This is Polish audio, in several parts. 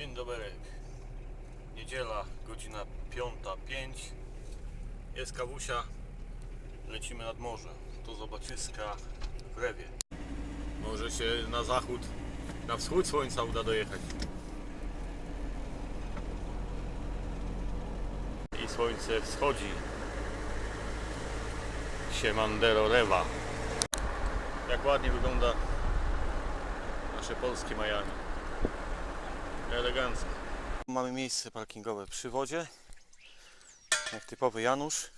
Dzień dobry. Niedziela, godzina 5.05. Jest kawusia. Lecimy nad morze. Do zobaczyska w Rewie. Może się na zachód, na wschód słońca uda dojechać. I słońce wschodzi. Siemandero Rewa. Jak ładnie wygląda nasze polskie Miami. Elegancko. Mamy miejsce parkingowe przy wodzie. Jak typowy Janusz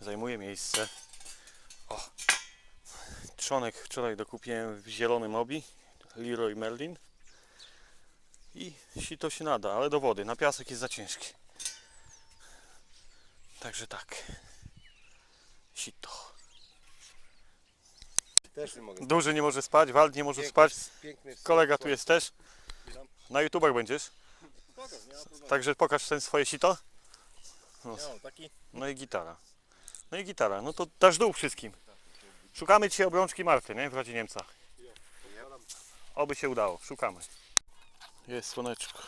zajmuje miejsce. O. Trzonek wczoraj dokupiłem w zielonym obi. Leroy Merlin. I to się nada, ale do wody. Na piasek jest za ciężki. Także tak. Sito. Też nie mogę. Duży nie może spać, Wald nie może spać. Kolega tu jest też. Na YouTubach będziesz. Także pokaż ten swoje sito. No, taki No i gitara. No i gitara. No to dasz dół wszystkim. Szukamy dzisiaj obrączki Marty, nie? W razie Niemca. Oby się udało. Szukamy. Jest słoneczko.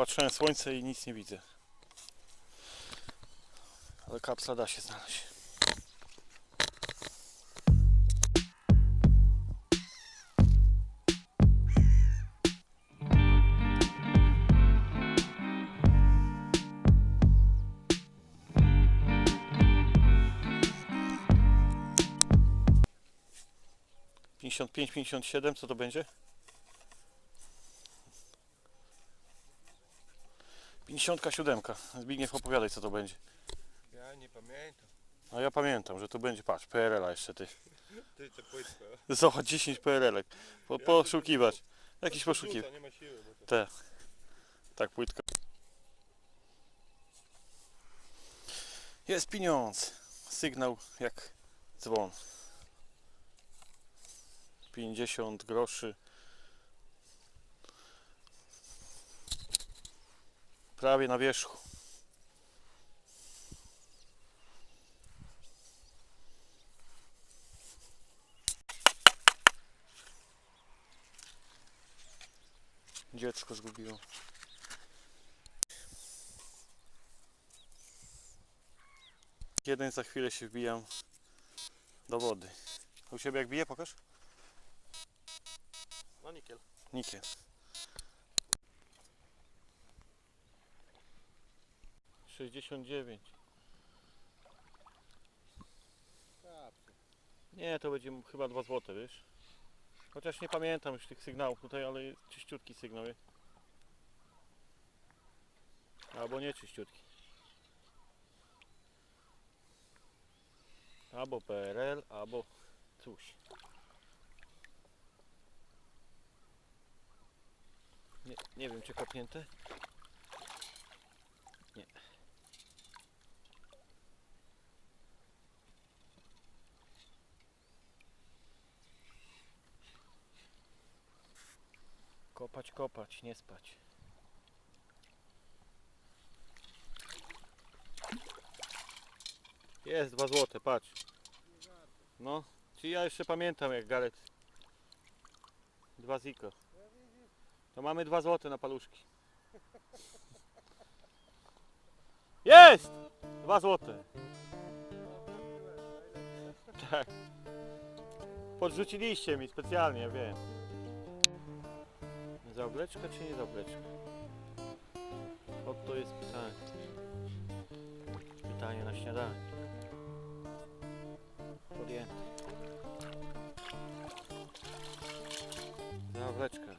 Popatrzyłem słońce i nic nie widzę. Ale kapsla da się znaleźć. Pięćdziesiąt pięć, pięćdziesiąt siedem, co to będzie? 57. Zbigniew opowiadaj co to będzie. Ja nie pamiętam. A ja pamiętam, że to będzie, patrz, PRL-a jeszcze ty. Ty co płytko. Zobacz, 10 PRL-ek. Po, poszukiwać. Jakiś poszukiwać. nie ma siły. Bo to... Te. Tak, płytko. Jest pieniądz. Sygnał jak dzwon. 50 groszy. Prawie na wierzchu. Dziecko zgubiło. Jeden za chwilę się wbijam do wody. U Ciebie jak bije, pokaż? No nikiel. Nikiel. Sześćdziesiąt dziewięć. Nie, to będzie chyba 2 złote, wiesz? Chociaż nie pamiętam już tych sygnałów tutaj, ale czyściutki sygnał. Albo nie czyściutki. Albo PRL, albo coś. Nie, nie wiem czy kopnięte. Nie. Kopać, kopać, nie spać. Jest dwa złote, patrz. No, czy ja jeszcze pamiętam jak Garet. Dwa ziko. To mamy dwa złote na paluszki. Jest! Dwa złote. Tak. Podrzuciliście mi specjalnie, wiem. Za obleczkę czy nie za obleczkę? Oto jest pytanie. Pytanie na śniadanie. Podjęte. Za obleczkę.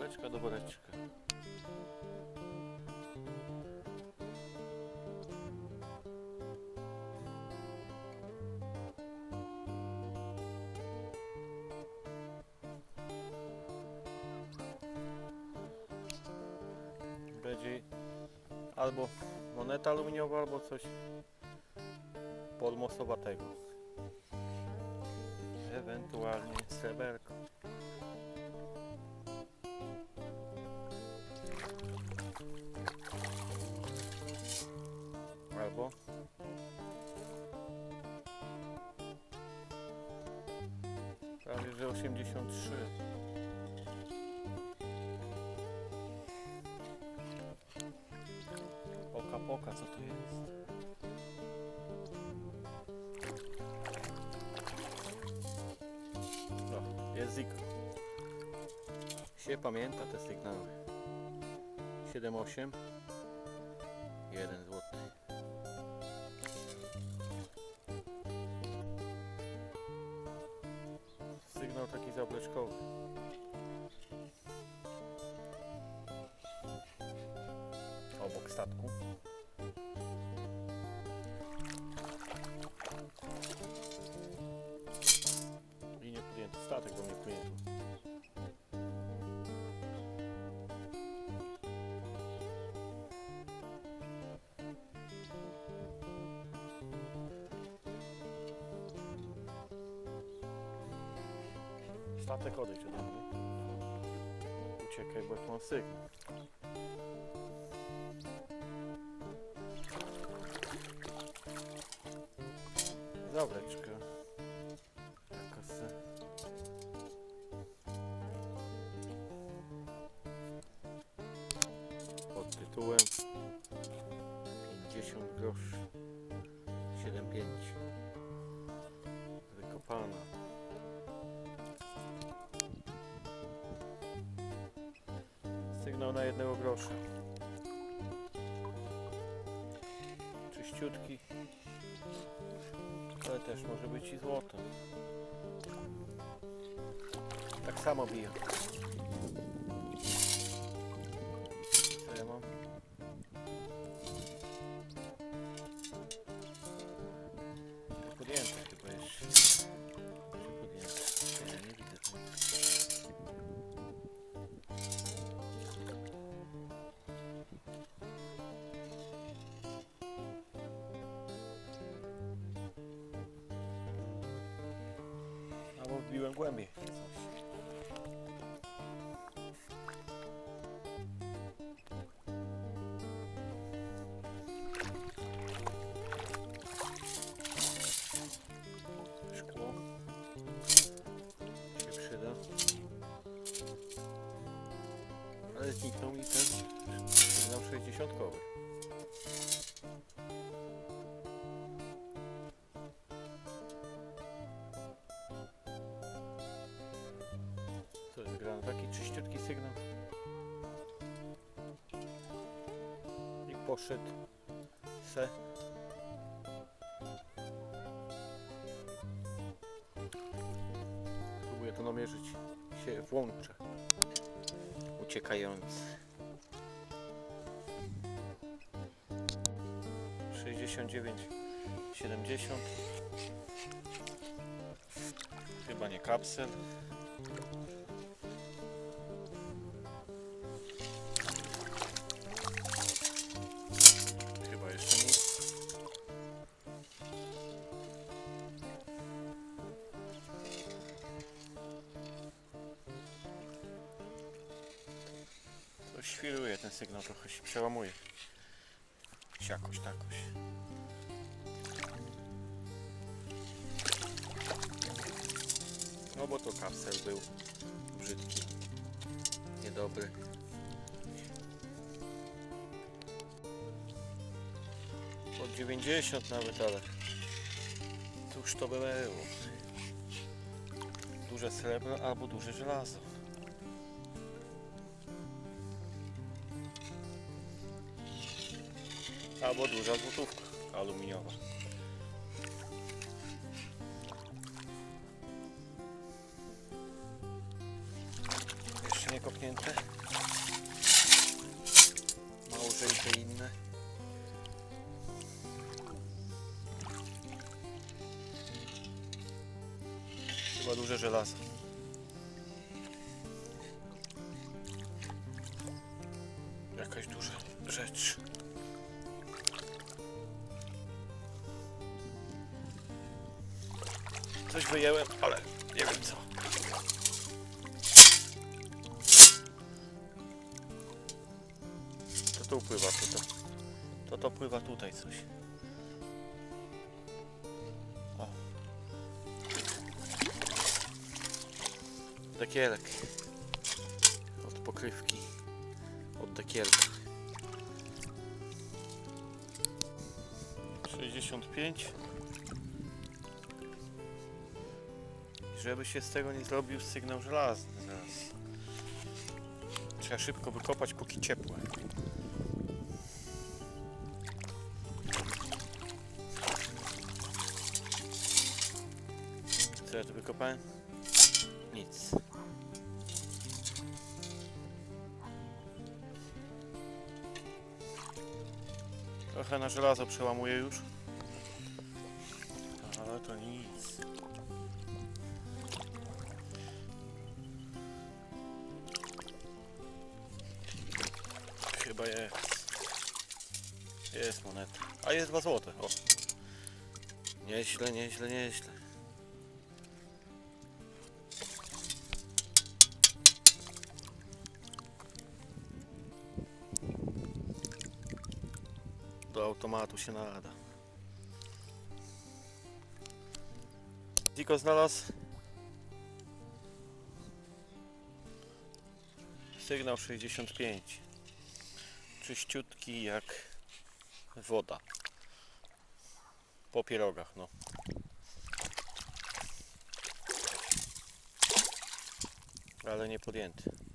Beczka do woreczka. Albo moneta aluminiowa, albo coś polmosowatego. Ewentualnie sreberko. Albo prawie że 83. Poka, co to jest? O, jest zik. Się pamięta te sygnały. 7-8 1 zł. Sygnał taki zableczkowy. Obok statku. Statek odejdź ode mnie. Uciekaj, bo jak mam sygnał. Se. Pod tytułem 50 groszy 7,5 Wykopana Sygnał na jednego grosza Czyściutki ale też może być i złoto. Tak samo bije. Albo wbiłem głębiej. Szkło się przyda. Ale zniknął mi ten sygnał 60. sygnał. I poszedł se. Próbuję to namierzyć. Się włącza. Uciekający. 69 70 Chyba nie kapsel. Świruje ten sygnał, trochę się przełamuje. Siakoś takoś. No bo to kapsel był brzydki, niedobry. Pod 90 nawet, ale cóż to by było? Duże srebro albo duże żelazo. Albo duża złotówka aluminiowa. Jeszcze nie kopnięte. Małżeńcze inne. Chyba duże żelazo. To tu pływa, to to. Pływa tutaj coś. O. Dekielek. Od pokrywki. Od dekielka. 65. Żeby się z tego nie zrobił sygnał żelazny. Trzeba szybko wykopać póki ciepłe. Wykopałem? Nic. Trochę na żelazo przełamuję już. Ale to nic. Chyba jest. Jest moneta. A jest 2 złote. O. Nieźle, nieźle, nieźle. Do automatu się nada. Diko znalazł sygnał 65 czyściutki jak woda. Po pierogach no. Ale nie podjęty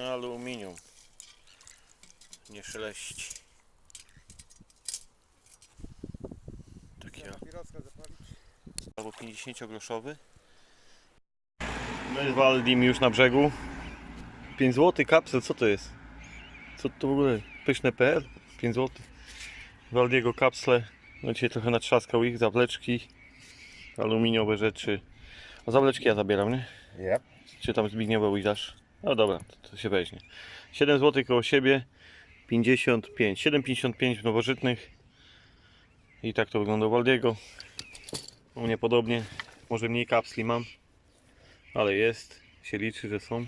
Aluminium. Nie szeleści. Taki albo 50 groszowy. My z Waldim już na brzegu. 5 zł kapsel, co to jest? Co to w ogóle? Pyszne.pl? 5 zł. Waldiego kapsle. No dzisiaj trochę natrzaskał ich, zawleczki, aluminiowe rzeczy. A zawleczki ja zabieram, nie? Yep. Czy tam Zbigniewowi dasz? No dobra, to, to się weźmie. 7 zł koło siebie, 55. 7,55 w nowożytnych. I tak to wygląda u Waldiego. U mnie podobnie. Może mniej kapsli mam, ale jest. Się liczy, że są.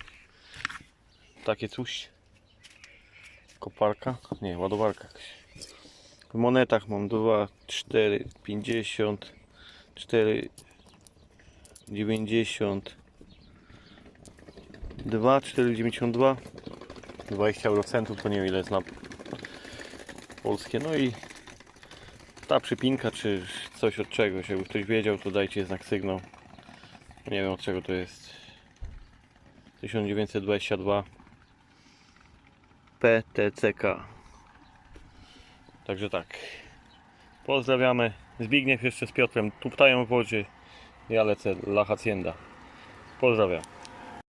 Takie coś. Koparka? Nie, ładowarka. W monetach mam 2, 4, 50, 4, 90, 2, 4,92 20 eurocentów to nie wiem ile jest na polskie. No i ta przypinka czy coś od czegoś. Jakby ktoś wiedział to dajcie znak sygnał. Nie wiem od czego to jest. 1922 PTCK także tak. Pozdrawiamy. Zbigniew jeszcze z Piotrem tuptają w wodzie. Ja lecę La Hacienda pozdrawiam